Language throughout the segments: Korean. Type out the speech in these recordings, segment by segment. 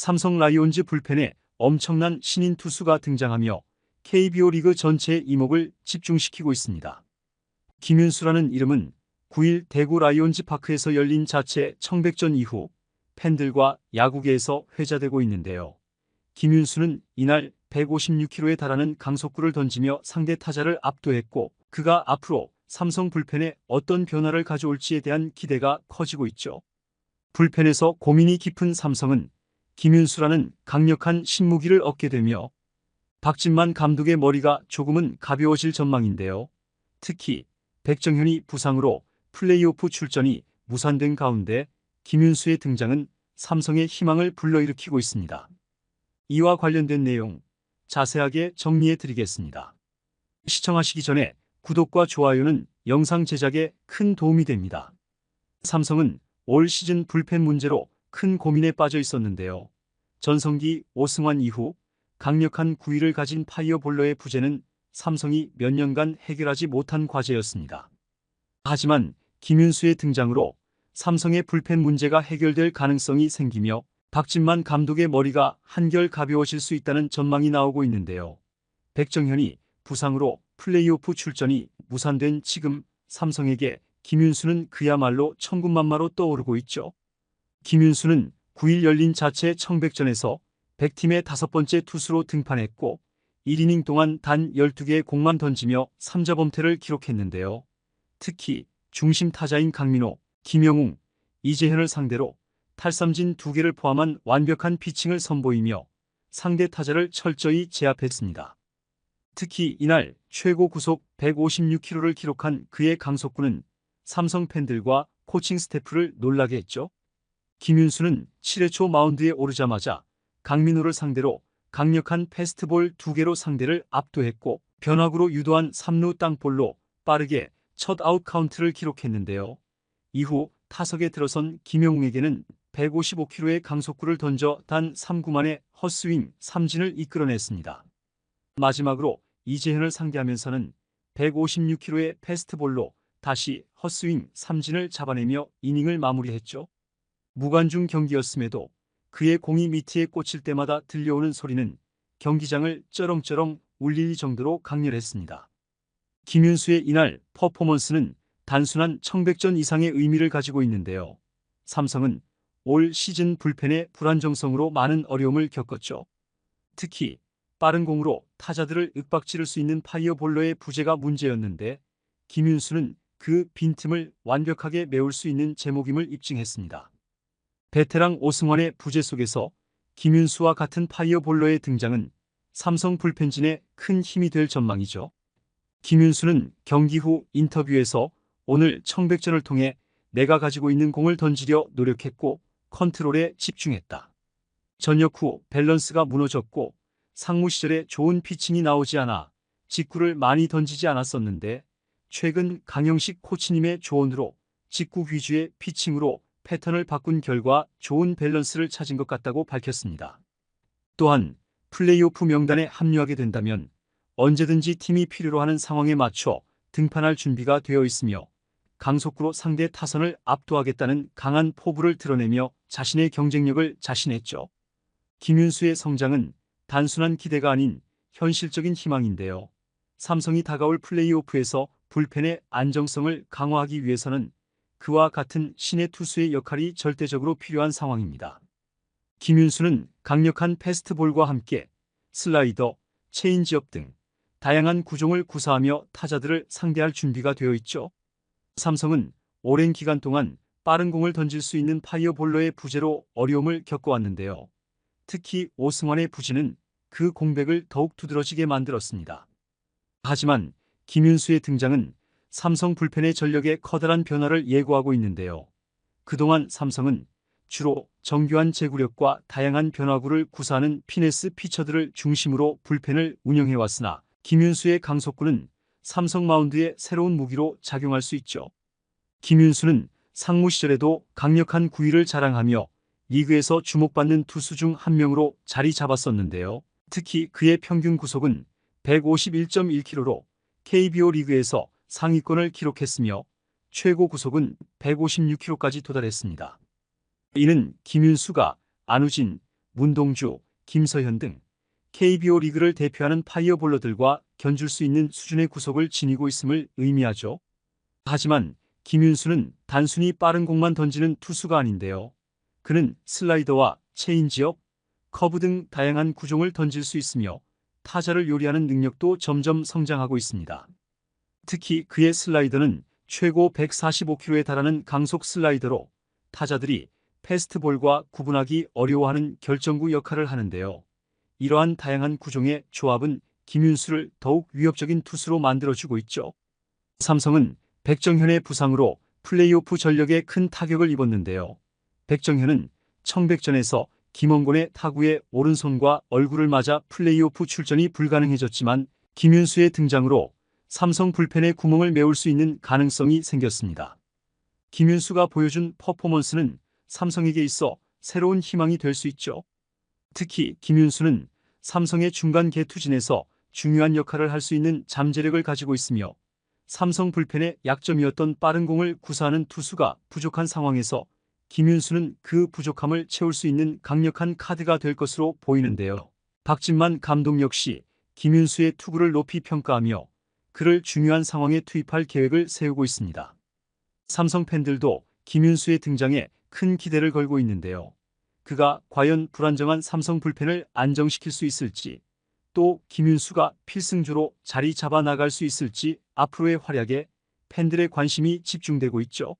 삼성 라이온즈 불펜에 엄청난 신인 투수가 등장하며 KBO 리그 전체의 이목을 집중시키고 있습니다. 김윤수라는 이름은 9일 대구 라이온즈 파크에서 열린 자체 청백전 이후 팬들과 야구계에서 회자되고 있는데요. 김윤수는 이날 156km에 달하는 강속구를 던지며 상대 타자를 압도했고 그가 앞으로 삼성 불펜에 어떤 변화를 가져올지에 대한 기대가 커지고 있죠. 불펜에서 고민이 깊은 삼성은 김윤수라는 강력한 신무기를 얻게 되며 박진만 감독의 머리가 조금은 가벼워질 전망인데요. 특히 백정현이 부상으로 플레이오프 출전이 무산된 가운데 김윤수의 등장은 삼성의 희망을 불러일으키고 있습니다. 이와 관련된 내용 자세하게 정리해 드리겠습니다. 시청하시기 전에 구독과 좋아요는 영상 제작에 큰 도움이 됩니다. 삼성은 올 시즌 불펜 문제로 큰 고민에 빠져 있었는데요. 전성기 오승환 이후 강력한 구위를 가진 파이어볼러의 부재는 삼성이 몇 년간 해결하지 못한 과제였습니다. 하지만 김윤수의 등장으로 삼성의 불펜 문제가 해결될 가능성이 생기며 박진만 감독의 머리가 한결 가벼워질 수 있다는 전망이 나오고 있는데요. 백정현이 부상으로 플레이오프 출전이 무산된 지금 삼성에게 김윤수는 그야말로 천군만마로 떠오르고 있죠. 김윤수는 9일 열린 자체 청백전에서 100팀의 다섯 번째 투수로 등판했고 1이닝 동안 단 12개의 공만 던지며 3자 범퇴를 기록했는데요. 특히 중심 타자인 강민호, 김영웅, 이재현을 상대로 탈삼진 2개를 포함한 완벽한 피칭을 선보이며 상대 타자를 철저히 제압했습니다. 특히 이날 최고 구속 156km를 기록한 그의 강속구는 삼성 팬들과 코칭 스태프를 놀라게 했죠. 김윤수는 7회 초 마운드에 오르자마자 강민호를 상대로 강력한 패스트볼 2개로 상대를 압도했고 변화구로 유도한 3루 땅볼로 빠르게 첫 아웃 카운트를 기록했는데요. 이후 타석에 들어선 김영웅에게는 155km의 강속구를 던져 단 3구 만에 헛스윙 3진을 이끌어냈습니다. 마지막으로 이재현을 상대하면서는 156km의 패스트볼로 다시 헛스윙 3진을 잡아내며 이닝을 마무리했죠. 무관중 경기였음에도 그의 공이 미트에 꽂힐 때마다 들려오는 소리는 경기장을 쩌렁쩌렁 울릴 정도로 강렬했습니다. 김윤수의 이날 퍼포먼스는 단순한 청백전 이상의 의미를 가지고 있는데요. 삼성은 올 시즌 불펜의 불안정성으로 많은 어려움을 겪었죠. 특히 빠른 공으로 타자들을 윽박지를 수 있는 파이어볼러의 부재가 문제였는데 김윤수는 그 빈틈을 완벽하게 메울 수 있는 제목임을 입증했습니다. 베테랑 오승환의 부재 속에서 김윤수와 같은 파이어볼러의 등장은 삼성 불펜진에 큰 힘이 될 전망이죠. 김윤수는 경기 후 인터뷰에서 오늘 청백전을 통해 내가 가지고 있는 공을 던지려 노력했고 컨트롤에 집중했다. 전역 후 밸런스가 무너졌고 상무 시절에 좋은 피칭이 나오지 않아 직구를 많이 던지지 않았었는데 최근 강영식 코치님의 조언으로 직구 위주의 피칭으로 패턴을 바꾼 결과 좋은 밸런스를 찾은 것 같다고 밝혔습니다. 또한 플레이오프 명단에 합류하게 된다면 언제든지 팀이 필요로 하는 상황에 맞춰 등판할 준비가 되어 있으며 강속구로 상대 타선을 압도하겠다는 강한 포부를 드러내며 자신의 경쟁력을 자신했죠. 김윤수의 성장은 단순한 기대가 아닌 현실적인 희망인데요. 삼성이 다가올 플레이오프에서 불펜의 안정성을 강화하기 위해서는 그와 같은 신의 투수의 역할이 절대적으로 필요한 상황입니다. 김윤수는 강력한 패스트볼과 함께 슬라이더, 체인지업 등 다양한 구종을 구사하며 타자들을 상대할 준비가 되어 있죠. 삼성은 오랜 기간 동안 빠른 공을 던질 수 있는 파이어볼러의 부재로 어려움을 겪어왔는데요. 특히 오승환의 부진은 그 공백을 더욱 두드러지게 만들었습니다. 하지만 김윤수의 등장은 삼성 불펜의 전력에 커다란 변화를 예고하고 있는데요. 그동안 삼성은 주로 정교한 제구력과 다양한 변화구를 구사하는 피네스 피처들을 중심으로 불펜을 운영해왔으나 김윤수의 강속구는 삼성 마운드의 새로운 무기로 작용할 수 있죠. 김윤수는 상무 시절에도 강력한 구위를 자랑하며 리그에서 주목받는 투수 중 한 명으로 자리 잡았었는데요. 특히 그의 평균 구속은 151.1km로 KBO 리그에서 상위권을 기록했으며 최고 구속은 156km까지 도달했습니다. 이는 김윤수가 안우진, 문동주, 김서현 등 KBO 리그를 대표하는 파이어볼러들과 견줄 수 있는 수준의 구속을 지니고 있음을 의미하죠. 하지만 김윤수는 단순히 빠른 공만 던지는 투수가 아닌데요. 그는 슬라이더와 체인지업, 커브 등 다양한 구종을 던질 수 있으며 타자를 요리하는 능력도 점점 성장하고 있습니다. 특히 그의 슬라이더는 최고 145km에 달하는 강속 슬라이더로 타자들이 패스트볼과 구분하기 어려워하는 결정구 역할을 하는데요. 이러한 다양한 구종의 조합은 김윤수를 더욱 위협적인 투수로 만들어주고 있죠. 삼성은 백정현의 부상으로 플레이오프 전력에 큰 타격을 입었는데요. 백정현은 청백전에서 김원곤의 타구에 오른손과 얼굴을 맞아 플레이오프 출전이 불가능해졌지만 김윤수의 등장으로 삼성 불펜의 구멍을 메울 수 있는 가능성이 생겼습니다. 김윤수가 보여준 퍼포먼스는 삼성에게 있어 새로운 희망이 될 수 있죠. 특히 김윤수는 삼성의 중간 개투진에서 중요한 역할을 할 수 있는 잠재력을 가지고 있으며 삼성 불펜의 약점이었던 빠른 공을 구사하는 투수가 부족한 상황에서 김윤수는 그 부족함을 채울 수 있는 강력한 카드가 될 것으로 보이는데요. 박진만 감독 역시 김윤수의 투구를 높이 평가하며 그를 중요한 상황에 투입할 계획을 세우고 있습니다. 삼성 팬들도 김윤수의 등장에 큰 기대를 걸고 있는데요. 그가 과연 불안정한 삼성 불펜을 안정시킬 수 있을지 또 김윤수가 필승조로 자리 잡아 나갈 수 있을지 앞으로의 활약에 팬들의 관심이 집중되고 있죠.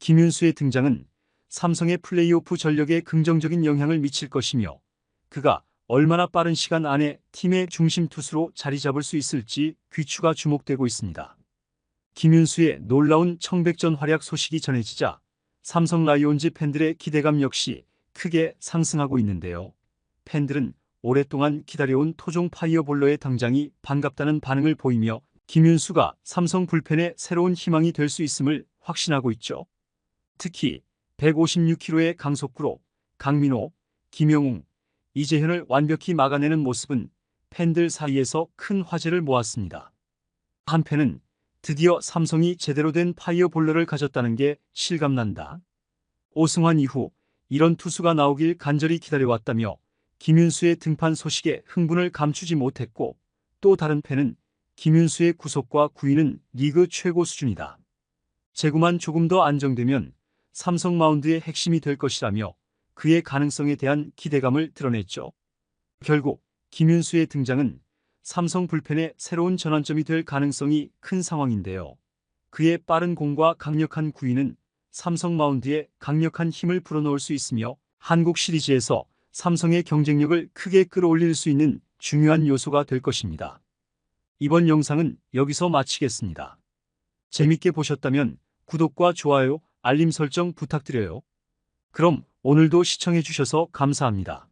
김윤수의 등장은 삼성의 플레이오프 전력에 긍정적인 영향을 미칠 것이며 그가 얼마나 빠른 시간 안에 팀의 중심 투수로 자리 잡을 수 있을지 귀추가 주목되고 있습니다. 김윤수의 놀라운 청백전 활약 소식이 전해지자 삼성 라이온즈 팬들의 기대감 역시 크게 상승하고 있는데요. 팬들은 오랫동안 기다려온 토종 파이어볼러의 등장이 반갑다는 반응을 보이며 김윤수가 삼성 불펜의 새로운 희망이 될 수 있음을 확신하고 있죠. 특히 156km의 강속구로 강민호, 김영웅, 이재현을 완벽히 막아내는 모습은 팬들 사이에서 큰 화제를 모았습니다. 한편은 드디어 삼성이 제대로 된 파이어볼러를 가졌다는 게 실감난다. 오승환 이후 이런 투수가 나오길 간절히 기다려왔다며 김윤수의 등판 소식에 흥분을 감추지 못했고 또 다른 팬은 김윤수의 구속과 구위는 리그 최고 수준이다. 재구만 조금 더 안정되면 삼성 마운드의 핵심이 될 것이라며 그의 가능성에 대한 기대감을 드러냈죠. 결국 김윤수의 등장은 삼성 불펜의 새로운 전환점이 될 가능성이 큰 상황인데요. 그의 빠른 공과 강력한 구위는 삼성 마운드에 강력한 힘을 불어넣을 수 있으며 한국 시리즈에서 삼성의 경쟁력을 크게 끌어올릴 수 있는 중요한 요소가 될 것입니다. 이번 영상은 여기서 마치겠습니다. 재밌게 보셨다면 구독과 좋아요, 알림 설정 부탁드려요. 그럼 오늘도 시청해주셔서 감사합니다.